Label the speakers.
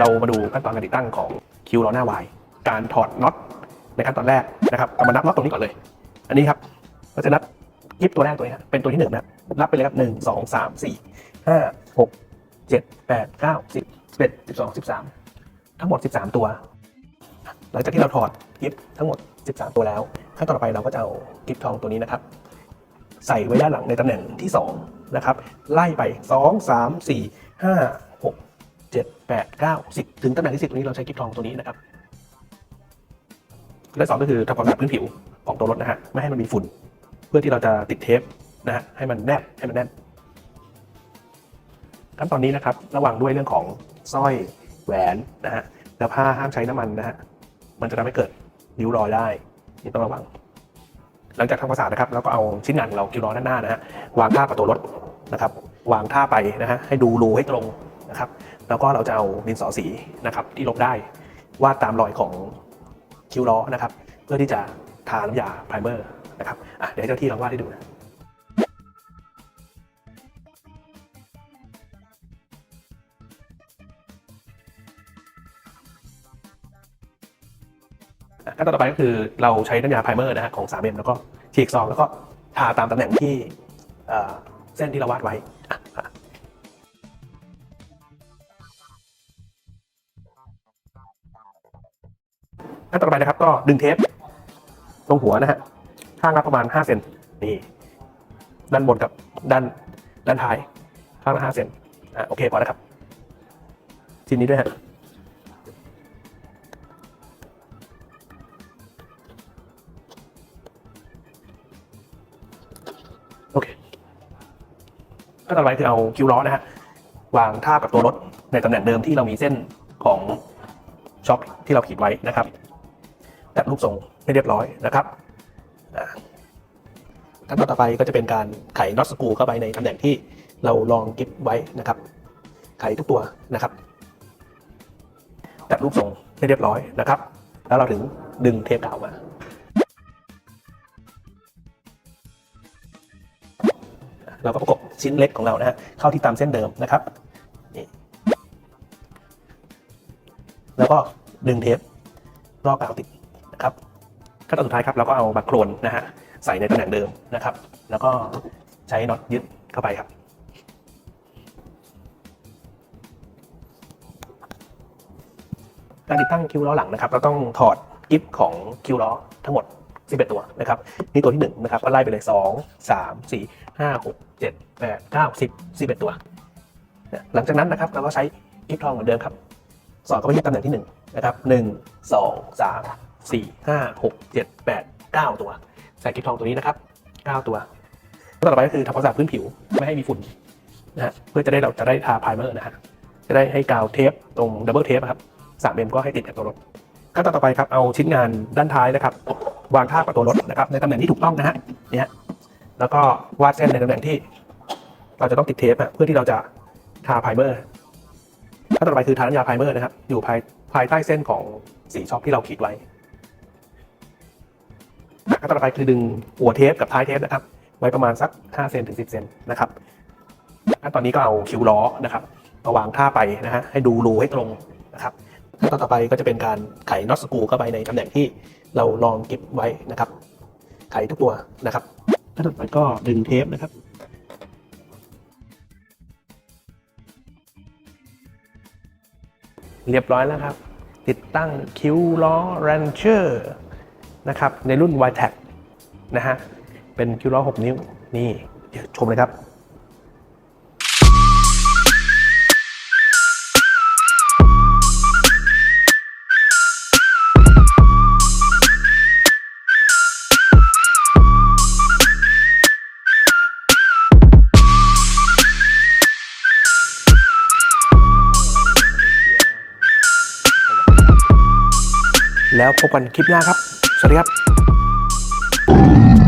Speaker 1: เรามาดูขั้นตอนการติดตั้งของคิวล้อหน้าวายการถอดน็อตในขั้นตอนแรกนะครับเอามานับน็อตตรงนี้ก่อนเลย อันนี้ครับก็จะนับกิฟตัวแรกตัวนี้นะเป็นตัวที่หนึ่งนะนับไปเลยครับหนึ่งสองสามสี่ห้าหกเจ็ดแปดเก้าสิบสิบเอ็ดสิบสองสิบสามทั้งหมดสิบสามตัว หลังจากที่เราถอดกิฟทั้งหมด13ตัวแล้ว ขั้นตอนต่อไปเราก็จะเอากิฟทองตัวนี้นะครับ ใส่ไว้ด้านหลังในตำแหน่งที่2นะครับ ไล่ไป2 3 4 5 6 7 8 9 10 ถึงตำแหน่งที่ 10ตัวนี้เราใช้กิฟทองตัวนี้นะครับและสองก็คือทำความสะอาดพื้นผิวของตัวรถนะฮะไม่ให้มันมีฝุ่น เพื่อที่เราจะติดเทปนะฮะให้มันแนบให้มันแน่นขั้นตอนนี้นะครับ ระวังด้วยเรื่องของสร้อยแหวนนะฮะแล้วผ้าห้ามใช้น้ำมันนะฮะมันจะทำให้เกิดริ้วรอยได้นี่ต้องระวัง หลังจากทำความสะอาดนะครับเราก็เอาชิ้นงานของเราคิวล้อด้านหน้านะฮะวางท่ากับตัวรถนะครับ วางท่าไปนะฮะให้ดูรูให้ตรง นะครับ แล้วก็เราจะเอาดินสอสีนะครับที่ลบได้วาดตามรอยของคิวล้อนะครับ เพื่อที่จะทาน้ำยาไพรเมอร์นะครับอะเดี๋ยวเจ้าที่ลองวาดให้ดูนะขั้นตอนต่อไปก็คือเราใช้น้ำยาไพรเมอร์นะฮะของ 3M แล้วก็ฉีกซองแล้วก็ทาตามตำแหน่งที่เส้นที่เราวาดไว้ ขั้นต่อไปนะครับ ก็ดึงเทปตรงหัวนะฮะข้างละประมาณ5เซนนี่ด้านบนกับด้านด้านท้าย ข้างละ5เซนอะโอเคพอแล้วครับชิ้นนี้ด้วยฮะโอเคขั้นต่อไปคือเอาคิวล้อนะฮะวางท่ากับตัวรถในตำแหน่งเดิมที่เรามีเส้นของช็อคที่เราขีดไว้นะครับ จัดรูปทรงให้เรียบร้อยนะครับอ่าขั้นตอนต่อไปก็จะเป็นการไขน็อตสกูเข้าไปในตำแหน่งที่เราลองกิฟไว้นะครับ ไขทุกตัวนะครับจัดรูปทรงให้เรียบร้อยนะครับ แล้วเราถึงดึงเทปเก่ามาเราก็ประกบชิ้นเล็กของเรานะฮะเข้าที่ตามเส้นเดิมนะครับนี่แล้วก็ดึงเทปรอบกาวติด ครับขั้นตอนสุดท้ายครับเราก็เอาบัคโครนนะฮะใส่ในตำแหน่งเดิมนะครับ แล้วก็ใช้น็อตยึดเข้าไปครับ การติดตั้งคิวล้อหลังนะครับ เราต้องถอดกิฟของคิวล้อทั้งหมด 11 ตัวนะครับ นี่ตัวที่1นะครับก็ไล่ไปเลย 2 3 4 5 6 7 8 9 10 11 ตัว หลังจากนั้นนะครับเราก็ใช้กิฟทองเหมือนเดิมครับ สอดเข้าไปที่ตำแหน่งที่1นะครับ1 2 3 สี่ห้าหกเจ็ดแปดเก้าตัว ใส่กิฟทองตัวนี้นะครับเก้าตัวแล้วต่อไปก็คือทำความสะอาดพื้นผิวไม่ให้มีฝุ่นนะฮะเพื่อจะได้เราจะได้ทาไพรเมอร์นะฮะจะได้ให้กาวเทปตรงดับเบิลเทปครับสามเอ็มก็ให้ติดกับตัวรถขั้นตอนต่อไปครับเอาชิ้นงานด้านท้ายนะครับ วางท่ากับตัวรถนะครับ ในตำแหน่งที่ถูกต้องนะฮะเนี่ยแล้วก็วาดเส้นในตำแหน่งที่ เราจะต้องติดเทปอะเพื่อที่เราจะทาไพรเมอร์ขั้นตอนต่อไปคือทาน้ำยาไพรเมอร์นะครับ อยู่ภายภายใต้เส้นของสีช็อปที่เราขีดไว้ ขั้นตอนต่อไปคือดึงหัวเทปกับท้ายเทปนะครับ ไว้ประมาณสัก 5 เซนถึง 10 เซนนะครับขั้นตอนนี้ก็เอาคิวล้อนะครับมาวางท่าไปนะฮะให้ดูรูให้ตรงนะครับขั้นตอนต่อไปก็จะเป็นการไขน็อตสกูเข้าไปในตำแหน่งที่เราลองเก็บไว้นะครับ ไขทุกตัวนะครับขั้นตอนต่อไปก็ดึงเทปนะครับเรียบร้อยแล้วครับ ติดตั้งคิวล้อ Rancher นะครับ ในรุ่น y t e c นะฮะ เป็นคิวล้อ6นิ้ว นี่ เดี๋ยวชมเลยครับแล้วพบกันคลิปหน้าครับ สวัสดีครับ